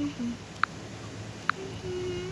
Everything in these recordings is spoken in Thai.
Mm-hmm. Mm-hmm.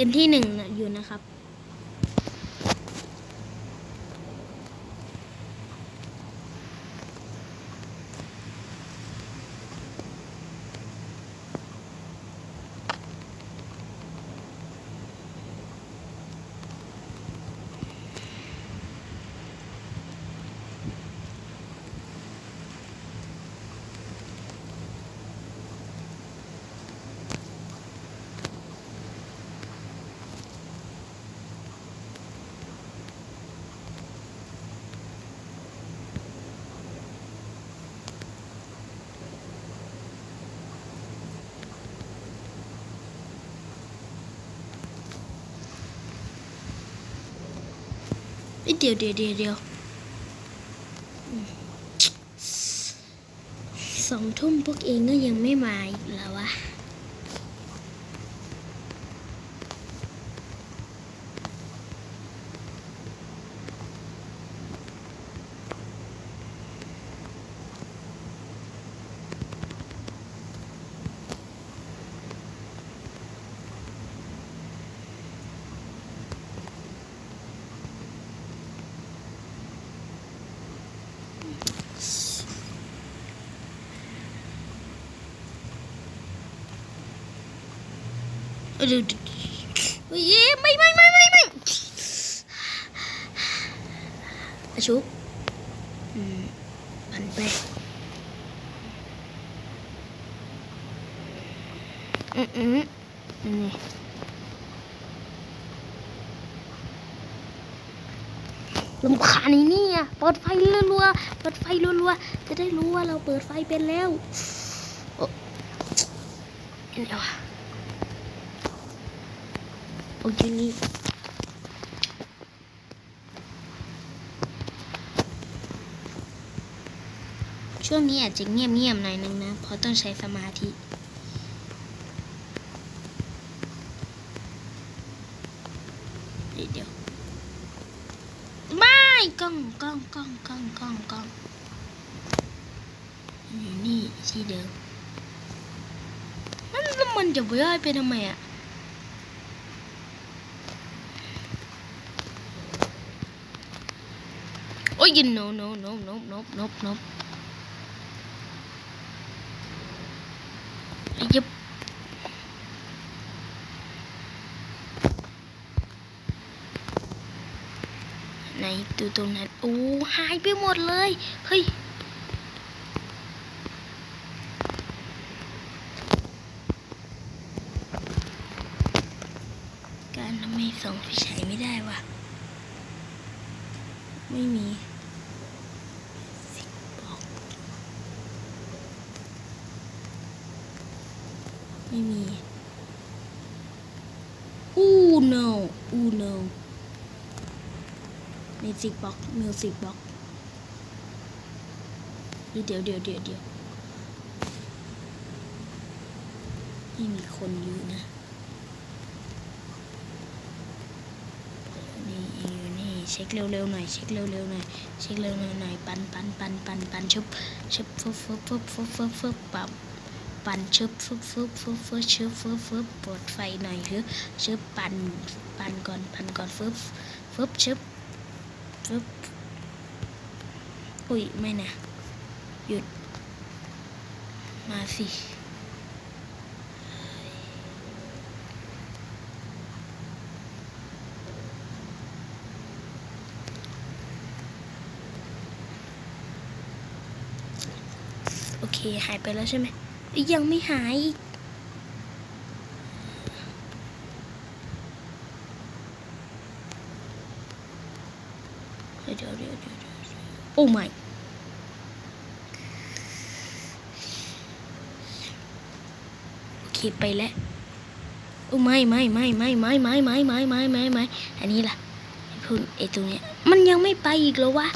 คืนที่หนึ่งอยู่นะครับ เดี๋ยวเดี๋ยวเดี๋ยวเดี๋ยวสองทุ่มพวกเองก็ยังไม่มาอีกแล้ววะ เออเดี๋ยวเดี๋ยวเฮ้ย ไม่ไม่ไม่ไม่ไม่อาชุบอืมพันไปอืมอืมนี่ลำคาญไอ้นี่อะเปิดไฟรัวๆ เปิดไฟรัวๆ จะได้รู้ว่าเราเปิดไฟเป็นแล้ว โอ้เห็นแล้ว โอเคนี่ช่วงนี้อาจจะเงียบๆหน่อยนึงนะ เพราะต้องใช้สมาธิเดี๋ยวไม่กล้องกล้องกล้องกล้องกล้องกล้องอยู่นี่ที่เดิมนั่นแล้วมันจะย้ายไปทำไมอะ โอ้ย no no no no no no no ไอ้ยับไหนดูตรงนั้นโอ้หายไปหมดเลย เฮ้ยการทำไมส่องไฟฉายไม่ได้วะ ไม่มีสิบบอก ไม่มี อู้ no อู้ no ในสิบบ็อกมิวสิกบ็อกเดี๋ยวเดี๋ยวเดี๋ยวเดี๋ยวไม่มีคนอยู่นะนี่อยู่นี่เช็คเร็วๆหน่อยเช็คเร็วๆหน่อยเช็คเร็วๆหน่อยปันปันปันปันปันชุบชุบฟึบฟึบฟึบฟึบฟึบฟึบปั๊บ ปันชุบฟึบฟึบฟึบฟึบชุบฟึบฟึบปลดไฟหน่อยคือชุบปั่นปั่นก่อนปั่นก่อนฟึบฟึบชุบฟึบอุ้ยไม่นะหยุด มาสิโอเค หายไปแล้วใช่ไหม ยังไม่หายอีกเดี๋ยวเดี๋ยวเดี๋ยวโอ้ไม่โอเคไปแล้วโอ้ไม่ไม่ไม่ไม่ไม่ไม่ไม่ไม่ไม่ไม่ไม่อันนี้ล่ะไอ้พุ่นไอตรงเนี้ยมันยังไม่ไปอีกเหรอวะ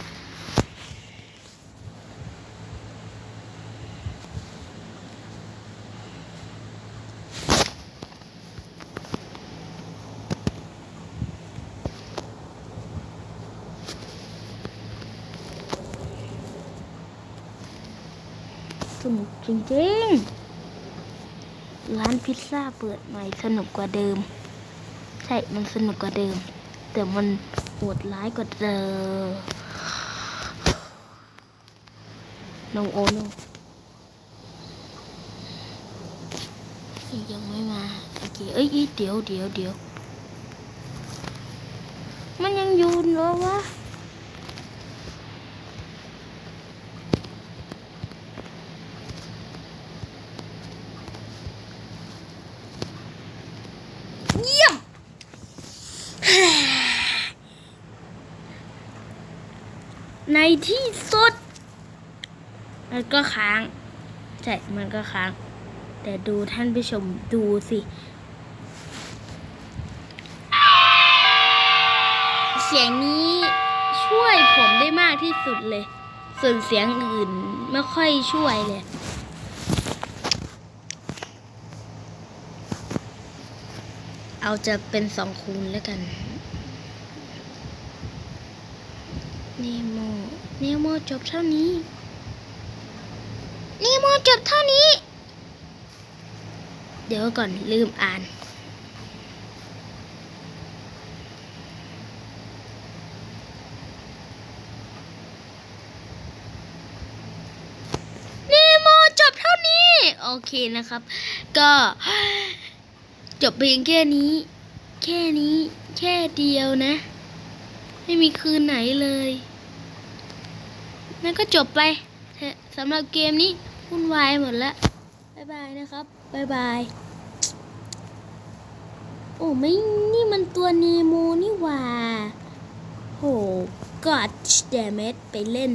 สนุกจริงๆ ร้านพิซซ่าเปิดใหม่สนุกกว่าเดิม ใช่ มันสนุกกว่าเดิม แต่มันโหดร้ายกว่าเดิมน้องโอโนยังไม่มาโอเคเอ้ยเอ้ยเดี๋ยวเดี๋ยวเดี๋ยวมันยังอยู่เหรอวะ เยี่ยม ในที่สุด มันก็ค้าง ใช่ มันก็ค้าง แต่ดูท่านผู้ชมดูสิ เสียงนี้ช่วยผมได้มากที่สุดเลย ส่วนเสียงอื่นไม่ค่อยช่วยเลยเอาจะเป็นสองคูณแล้วกัน เนโม เนโมจบเท่านี้ เนโมจบเท่านี้ เดี๋ยวก่อนลืมอ่าน เนโมจบเท่านี้ โอเคนะครับ ก็จบเพียงแค่นี้ แค่นี้ แค่เดียวนะ ไม่มีคืนไหนเลย นั่นก็จบไปสำหรับเกมนี้วุ่นวายหมดแล้วบายบายนะครับบายบาย โอ้ไม่นี่มันตัวเนโมนี่หว่า โหกอดแดมเมไปเล่น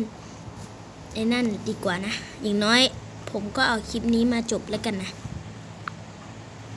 ไอ้นั่นดีกว่านะ อย่างน้อยผมก็เอาคลิปนี้มาจบแล้วกันนะ